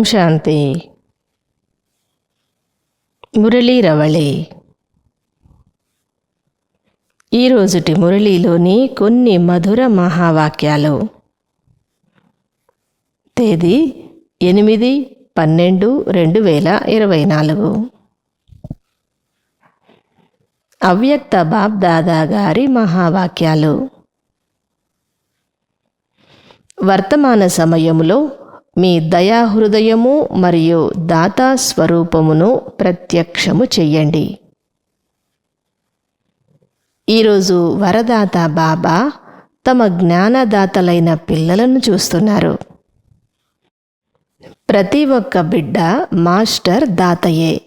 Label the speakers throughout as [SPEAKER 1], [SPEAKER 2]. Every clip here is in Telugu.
[SPEAKER 1] ఓం శాంతి. మురళీ రవళి ఈరోజుటి మురళీలోని కొన్ని మధుర మహావాక్యాలు. తేదీ ఎనిమిది పన్నెండు రెండు వేల ఇరవై నాలుగు. అవ్యక్త బాబ్ దాదా గారి మహావాక్యాలు. వర్తమాన సమయంలో మీ దయాహృదయము మరియు దాతా స్వరూపమును ప్రత్యక్షము చెయ్యండి. ఈరోజు వరదాత బాబా తమ జ్ఞానదాతలైన పిల్లలను చూస్తున్నారు. ప్రతి ఒక్క బిడ్డ మాస్టర్ దాతయే.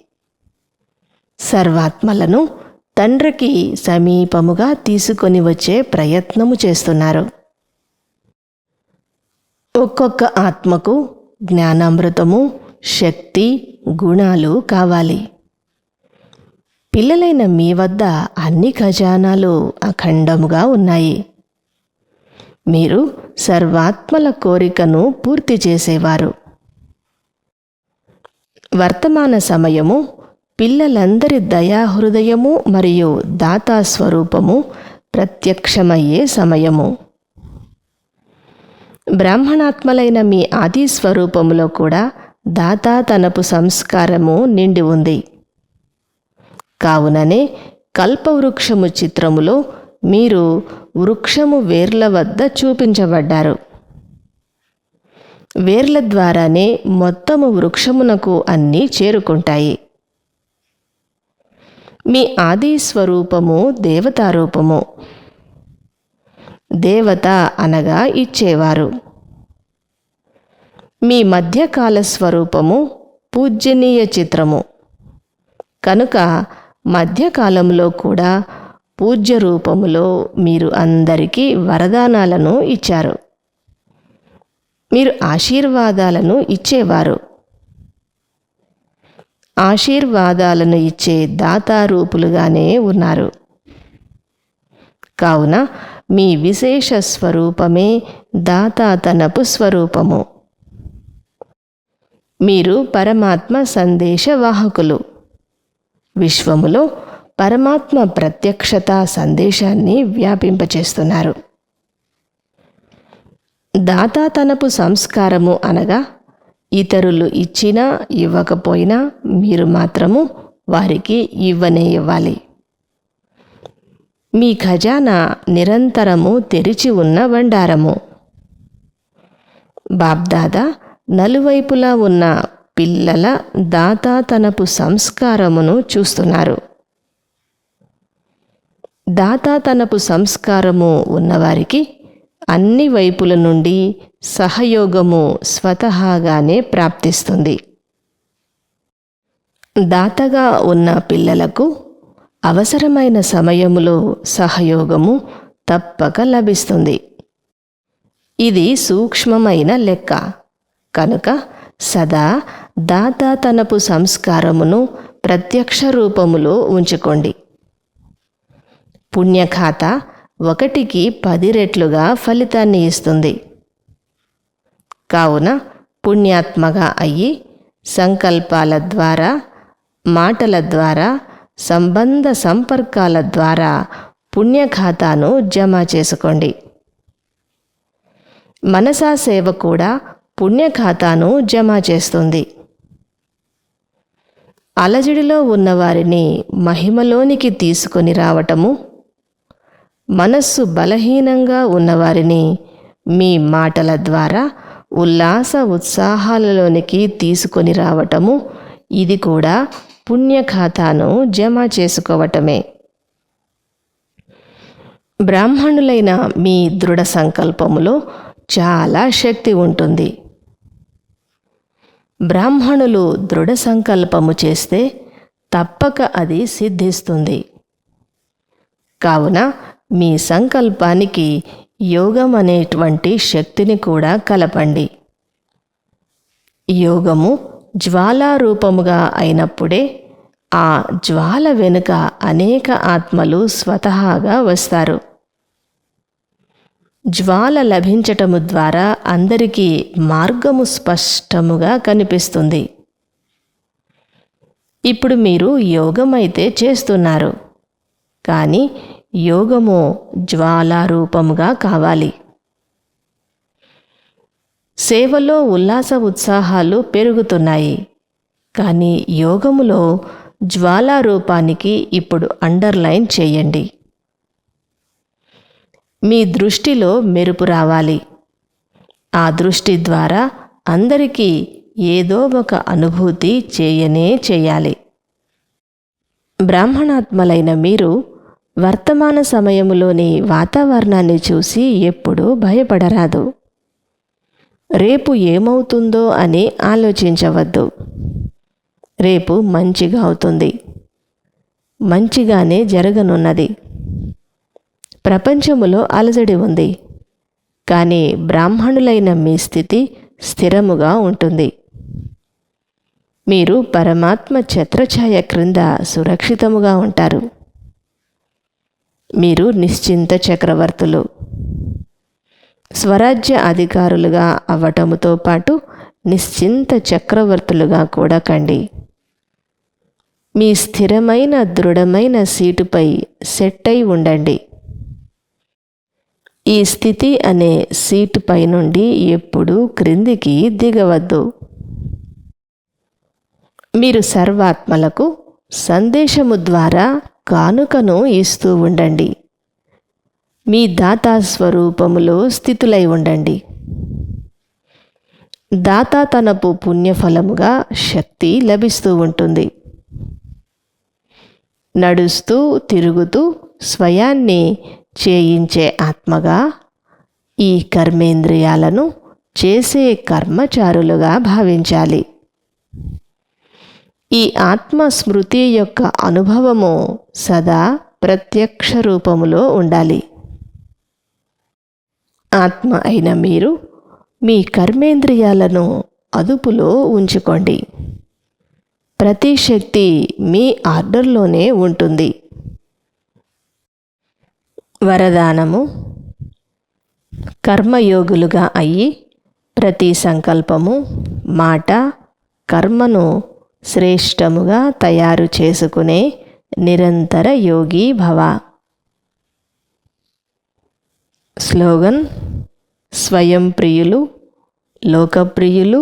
[SPEAKER 1] సర్వాత్మలను తండ్రికి సమీపముగా తీసుకొని వచ్చే ప్రయత్నము చేస్తున్నారు. ఒక్కొక్క ఆత్మకు జ్ఞానామృతము శక్తి గుణాలు కావాలి. పిల్లలైన మీ వద్ద అన్ని ఖజానాలు అఖండముగా ఉన్నాయి. మీరు సర్వాత్మల కోరికను పూర్తి చేసేవారు. వర్తమాన సమయము పిల్లలందరి దయాహృదయము మరియు దాతా స్వరూపము ప్రత్యక్షమయ్యే సమయము. బ్రాహ్మణాత్మలైన మీ ఆది స్వరూపములో కూడా దాతా తనపు సంస్కారము నిండి ఉంది. కావుననే కల్పవృక్షము చిత్రములో మీరు వృక్షము వేర్ల వద్ద చూపించబడ్డారు. వేర్ల ద్వారానే మొత్తము వృక్షమునకు అన్నీ చేరుకుంటాయి. మీ ఆది స్వరూపము దేవతారూపము. దేవత అనగా ఇచ్చేవారు. మీ మధ్యకాల స్వరూపము పూజ్యనీయ చిత్రము. కనుక మధ్యకాలంలో కూడా పూజ్య రూపములో మీరు అందరికీ వరదానాలను ఇచ్చారు. మీరు ఆశీర్వాదాలను ఇచ్చేవారు. ఆశీర్వాదాలను ఇచ్చే దాతారూపులుగానే ఉన్నారు. కావున మీ విశేష స్వరూపమే దాతాతనపు స్వరూపము. మీరు పరమాత్మ సందేశ వాహకులు. విశ్వములో పరమాత్మ ప్రత్యక్షత సందేశాన్ని వ్యాపింపచేస్తున్నారు. దాతాతనపు సంస్కారము అనగా ఇతరులు ఇచ్చినా ఇవ్వకపోయినా మీరు మాత్రము వారికి ఇవ్వనే ఇవ్వాలి. మీ ఖజానా నిరంతరము తెరిచి ఉన్న బండారము. బాబ్దాదా నలువైపులా ఉన్న పిల్లల దాతాతనపు సంస్కారమును చూస్తున్నారు. దాతాతనపు సంస్కారము ఉన్నవారికి అన్ని వైపుల నుండి సహయోగము స్వతహాగానే ప్రాప్తిస్తుంది. దాతగా ఉన్న పిల్లలకు అవసరమైన సమయములో సహయోగము తప్పక లభిస్తుంది. ఇది సూక్ష్మమైన లెక్క. కనుక సదా దాతాతనపు సంస్కారమును ప్రత్యక్ష రూపములో ఉంచుకోండి. పుణ్యఖాత ఒకటికి పది రెట్లుగా ఫలితాన్ని ఇస్తుంది. కావున పుణ్యాత్మగా అయ్యి సంకల్పాల ద్వారా మాటల ద్వారా సంబంధ సంపర్కాల ద్వారా పుణ్యఖాతాను జమ చేసుకోండి. మనసా సేవ కూడా పుణ్యఖాతాను జమ చేస్తుంది. అలజడిలో ఉన్నవారిని మహిమలోనికి తీసుకొని రావటము మనస్సు బలహీనంగా ఉన్నవారిని మీ మాటల ద్వారా ఉల్లాస ఉత్సాహాలలోనికి తీసుకొని రావటము ఇది కూడా పుణ్య ఖాతాను జమ చేసుకోవటమే. బ్రాహ్మణులైన మీ దృఢ సంకల్పములో చాలా శక్తి ఉంటుంది. బ్రాహ్మణులు దృఢ సంకల్పము చేస్తే తప్పక అది సిద్ధిస్తుంది. కావున మీ సంకల్పానికి యోగం అనేటువంటి శక్తిని కూడా కలపండి. యోగము జ్వాలారూపముగా అయినప్పుడే ఆ జ్వాల వెనుక అనేక ఆత్మలు స్వతహాగా వస్తారు. జ్వాల లభించటము ద్వారా అందరికీ మార్గము స్పష్టముగా కనిపిస్తుంది. ఇప్పుడు మీరు యోగమైతే చేస్తున్నారు. కానీ యోగము జ్వాలారూపముగా కావాలి. సేవలో ఉల్లాస ఉత్సాహాలు పెరుగుతున్నాయి. కానీ యోగములో జ్వాలారూపానికి ఇప్పుడు అండర్లైన్ చేయండి. మీ దృష్టిలో మెరుపు రావాలి. ఆ దృష్టి ద్వారా అందరికీ ఏదో ఒక అనుభూతి చేయనే చేయాలి. బ్రాహ్మణాత్మలైన మీరు వర్తమాన సమయములోని వాతావరణాన్ని చూసి ఎప్పుడూ భయపడరాదు. రేపు ఏమవుతుందో అని ఆలోచించవద్దు. రేపు మంచిగా అవుతుంది. మంచిగానే జరగనున్నది. ప్రపంచములో అలజడి ఉంది. కానీ బ్రాహ్మణులైన మీ స్థితి స్థిరముగా ఉంటుంది. మీరు పరమాత్మ ఛత్రఛాయ క్రింద సురక్షితముగా ఉంటారు. మీరు నిశ్చింత చక్రవర్తులు. స్వరాజ్య అధికారులుగా అవ్వటముతో పాటు నిశ్చింత చక్రవర్తులుగా కూడా కండి. మీ స్థిరమైన దృఢమైన సీటుపై సెట్ అయి ఉండండి. ఈ స్థితి అనే సీటుపై నుండి ఎప్పుడూ క్రిందికి దిగవద్దు. మీరు సర్వాత్మలకు సందేశము ద్వారా కానుకను ఇస్తూ ఉండండి. మీ దాతా స్వరూపములో స్థితులై ఉండండి. దాత తనపు పుణ్యఫలముగా శక్తి లభిస్తూ ఉంటుంది. నడుస్తూ తిరుగుతూ స్వయాన్ని చేయించే ఆత్మగా ఈ కర్మేంద్రియాలను చేసే కర్మచారులుగా భావించాలి. ఈ ఆత్మ స్మృతి యొక్క అనుభవము సదా ప్రత్యక్ష రూపములో ఉండాలి. ఆత్మ అయిన మీరు మీ కర్మేంద్రియాలను అదుపులో ఉంచుకోండి. ప్రతి శక్తి మీ ఆర్డర్లోనే ఉంటుంది. వరదానము. కర్మయోగులుగా అయ్యి ప్రతి సంకల్పము మాట కర్మను శ్రేష్టముగా తయారు చేసుకునే నిరంతర యోగి భవ. స్లోగన్ స్వయం ప్రియులు లోకప్రియులు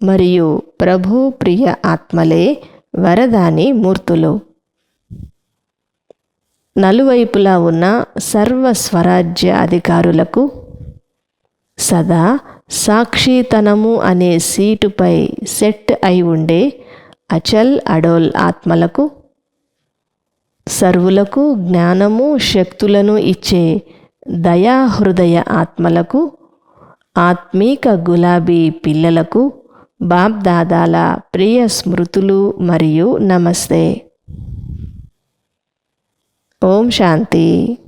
[SPEAKER 1] మరియు ప్రభు ప్రియ ఆత్మలే వరదాని మూర్తులు. నలువైపులా ఉన్న సర్వ స్వరాజ్య అధికారులకు సదా సాక్షితనము అనే సీటుపై సెట్ అయి ఉండే అచల్ అడోల్ ఆత్మలకు సర్వులకు జ్ఞానము శక్తులను ఇచ్చే దయాహృదయ ఆత్మలకు ఆత్మీక గులాబీ పిల్లలకు బాబ్దాదాల ప్రియ స్మృతులు మరియు నమస్తే. ఓం శాంతి.